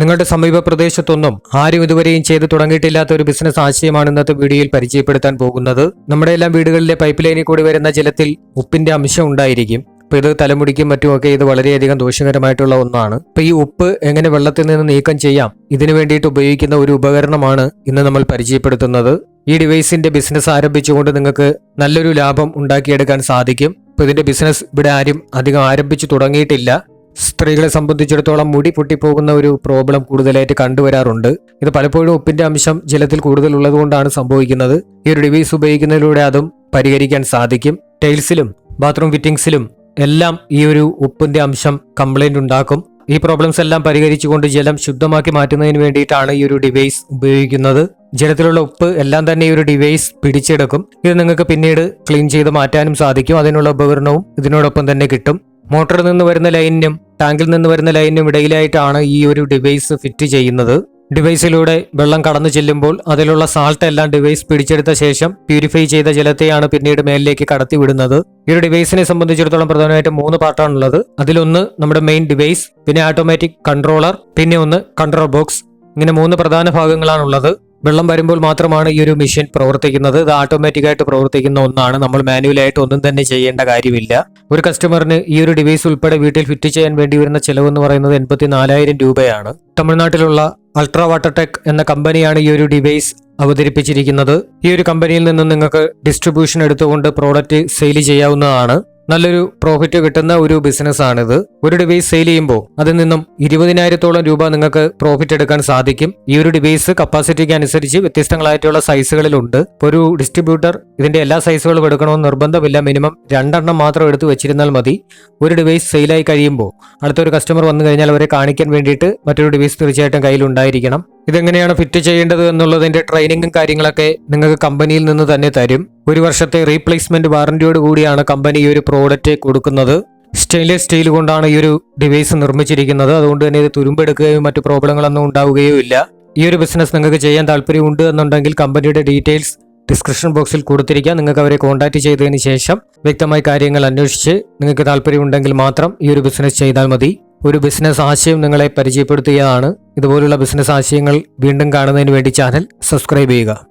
നിങ്ങളുടെ സമീപ പ്രദേശത്തൊന്നും ആരും ഇതുവരെയും ചെയ്തു തുടങ്ങിയിട്ടില്ലാത്ത ഒരു ബിസിനസ് ആശയമാണ് ഇന്നത്തെ വീഡിയോയിൽ പരിചയപ്പെടുത്താൻ പോകുന്നത്. നമ്മുടെ എല്ലാം വീടുകളിലെ പൈപ്പ് ലൈനിൽ കൂടി വരുന്ന ജലത്തിൽ ഉപ്പിന്റെ അംശം ഉണ്ടായിരിക്കും. അപ്പൊ ഇത് തലമുടിക്കും മറ്റുമൊക്കെ ഇത് വളരെയധികം ദോഷകരമായിട്ടുള്ള ഒന്നാണ്. അപ്പൊ ഈ ഉപ്പ് എങ്ങനെ വെള്ളത്തിൽ നിന്ന് നീക്കം ചെയ്യാം? ഇതിനു വേണ്ടിയിട്ട് ഉപയോഗിക്കുന്ന ഒരു ഉപകരണമാണ് ഇന്ന് നമ്മൾ പരിചയപ്പെടുത്തുന്നത്. ഈ ഡിവൈസിന്റെ ബിസിനസ് ആരംഭിച്ചുകൊണ്ട് നിങ്ങൾക്ക് നല്ലൊരു ലാഭം ഉണ്ടാക്കിയെടുക്കാൻ സാധിക്കും. ഇപ്പൊ ഇതിന്റെ ബിസിനസ് ഇവിടെ ആരും അധികം ആരംഭിച്ചു തുടങ്ങിയിട്ടില്ല. സ്ത്രീകളെ സംബന്ധിച്ചിടത്തോളം മുടി പൊട്ടിപ്പോകുന്ന ഒരു പ്രോബ്ലം കൂടുതലായിട്ട് കണ്ടുവരാറുണ്ട്. ഇത് പലപ്പോഴും ഉപ്പിന്റെ അംശം ജലത്തിൽ കൂടുതൽ ഉള്ളതുകൊണ്ടാണ് സംഭവിക്കുന്നത്. ഈ ഒരു ഡിവൈസ് ഉപയോഗിക്കുന്നതിലൂടെ അതും പരിഹരിക്കാൻ സാധിക്കും. ടൈൽസിലും ബാത്റൂം ഫിറ്റിംഗ്സിലും എല്ലാം ഈ ഒരു ഉപ്പിന്റെ അംശം കംപ്ലൈന്റ് ഉണ്ടാക്കും. ഈ പ്രോബ്ലംസ് എല്ലാം പരിഹരിച്ചുകൊണ്ട് ജലം ശുദ്ധമാക്കി മാറ്റുന്നതിന് വേണ്ടിയിട്ടാണ് ഈ ഒരു ഡിവൈസ് ഉപയോഗിക്കുന്നത്. ജലത്തിലുള്ള ഉപ്പ് എല്ലാം തന്നെ ഈ ഒരു ഡിവൈസ് പിടിച്ചെടുക്കും. ഇത് നിങ്ങൾക്ക് പിന്നീട് ക്ലീൻ ചെയ്ത് മാറ്റാനും സാധിക്കും. അതിനുള്ള ഉപകരണവും ഇതിനോടൊപ്പം തന്നെ കിട്ടും. മോട്ടറിൽ നിന്ന് വരുന്ന ലൈനിനും ടാങ്കിൽ നിന്ന് വരുന്ന ലൈനിനും ഇടയിലായിട്ടാണ് ഈ ഒരു ഡിവൈസ് ഫിറ്റ് ചെയ്യുന്നത്. ഡിവൈസിലൂടെ വെള്ളം കടന്നു ചെല്ലുമ്പോൾ അതിലുള്ള സാൾട്ട് എല്ലാം ഡിവൈസ് പിടിച്ചെടുത്ത ശേഷം പ്യൂരിഫൈ ചെയ്ത ജലത്തെയാണ് പിന്നീട് മേലിലേക്ക് കടത്തി വിടുന്നത്. ഈ ഒരു ഡിവൈസിനെ സംബന്ധിച്ചിടത്തോളം പ്രധാനമായിട്ടും മൂന്ന് പാർട്ടാണുള്ളത്. അതിലൊന്ന് നമ്മുടെ മെയിൻ ഡിവൈസ് പിന്നെ ഓട്ടോമാറ്റിക് കൺട്രോളർ പിന്നെ ഒന്ന് കൺട്രോൾ ബോക്സ് ഇങ്ങനെ മൂന്ന് പ്രധാന ഭാഗങ്ങളാണുള്ളത്. വെള്ളം വരുമ്പോൾ മാത്രമാണ് ഈ ഒരു മെഷീൻ പ്രവർത്തിക്കുന്നത്. ഇത് ഓട്ടോമാറ്റിക്കായിട്ട് പ്രവർത്തിക്കുന്ന ഒന്നാണ്. നമ്മൾ മാനുവലായിട്ട് ഒന്നും തന്നെ ചെയ്യേണ്ട കാര്യമില്ല. ഒരു കസ്റ്റമറിന് ഈ ഒരു ഡിവൈസ് ഉൾപ്പെടെ വീട്ടിൽ ഫിറ്റ് ചെയ്യാൻ വേണ്ടി വരുന്ന ചെലവ് എന്ന് പറയുന്നത് എൺപത്തി നാലായിരം രൂപയാണ്. തമിഴ്നാട്ടിലുള്ള അൾട്രാ വാട്ടർടെക് എന്ന കമ്പനിയാണ് ഈ ഒരു ഡിവൈസ് അവതരിപ്പിച്ചിരിക്കുന്നത്. ഈ ഒരു കമ്പനിയിൽ നിന്ന് നിങ്ങൾക്ക് ഡിസ്ട്രിബ്യൂഷൻ എടുത്തുകൊണ്ട് പ്രോഡക്റ്റ് സെയിൽ ചെയ്യാവുന്നതാണ്. നല്ലൊരു പ്രോഫിറ്റ് കിട്ടുന്ന ഒരു ബിസിനസ് ആണിത്. ഒരു ഡിവൈസ് സെയിൽ ചെയ്യുമ്പോൾ അതിൽ നിന്നും ഇരുപതിനായിരത്തോളം രൂപ നിങ്ങൾക്ക് പ്രോഫിറ്റ് എടുക്കാൻ സാധിക്കും. ഈ ഒരു ഡിവൈസ് കപ്പാസിറ്റിക്ക് അനുസരിച്ച് വ്യത്യസ്തങ്ങളായിട്ടുള്ള സൈസുകളിലുണ്ട് ഒരു ഡിസ്ട്രിബ്യൂട്ടർ ഇതിന്റെ എല്ലാ സൈസുകളും എടുക്കണമെന്ന് നിർബന്ധമില്ല. മിനിമം രണ്ടെണ്ണം മാത്രം എടുത്തു വെച്ചിരുന്നാൽ മതി. ഒരു ഡിവൈസ് സെയിലായി കഴിയുമ്പോൾ അടുത്തൊരു കസ്റ്റമർ വന്നു കഴിഞ്ഞാൽ അവരെ കാണിക്കാൻ വേണ്ടിയിട്ട് മറ്റൊരു ഡിവൈസ് തീർച്ചയായിട്ടും കയ്യിലുണ്ടായിരിക്കണം. ഇതെങ്ങനെയാണ് ഫിറ്റ് ചെയ്യേണ്ടത് എന്നുള്ളതിന്റെ ട്രെയിനിങ്ങും കാര്യങ്ങളൊക്കെ നിങ്ങൾക്ക് കമ്പനിയിൽ നിന്ന് തന്നെ തരും. ഒരു വർഷത്തെ റീപ്ലേസ്മെന്റ് വാറന്റിയോട് കൂടിയാണ് കമ്പനി ഈ ഒരു പ്രോഡക്റ്റ് കൊടുക്കുന്നത്. സ്റ്റെയിൻലെസ് സ്റ്റീൽ കൊണ്ടാണ് ഈ ഒരു ഡിവൈസ് നിർമ്മിച്ചിരിക്കുന്നത്. അതുകൊണ്ട് തന്നെ ഇത് തുരുമ്പെടുക്കുകയോ മറ്റു പ്രോബ്ലങ്ങളൊന്നും ഉണ്ടാവുകയോ ഇല്ല. ഈ ഒരു ബിസിനസ് നിങ്ങൾക്ക് ചെയ്യാൻ താല്പര്യമുണ്ട് എന്നുണ്ടെങ്കിൽ കമ്പനിയുടെ ഡീറ്റെയിൽസ് ഡിസ്ക്രിപ്ഷൻ ബോക്സിൽ കൊടുത്തിരിക്കാം. നിങ്ങൾക്ക് അവരെ കോൺടാക്ട് ചെയ്തതിന് ശേഷം വ്യക്തമായി കാര്യങ്ങൾ അന്വേഷിച്ച് നിങ്ങൾക്ക് താല്പര്യമുണ്ടെങ്കിൽ മാത്രം ഈ ഒരു ബിസിനസ് ചെയ്താൽ മതി. ഒരു ബിസിനസ് ആശയം നിങ്ങളെ പരിചയപ്പെടുത്തുകയാണ്. ഇതുപോലുള്ള ബിസിനസ് ആശയങ്ങൾ വീണ്ടും കാണുന്നതിന് വേണ്ടി ചാനൽ സബ്സ്ക്രൈബ് ചെയ്യുക.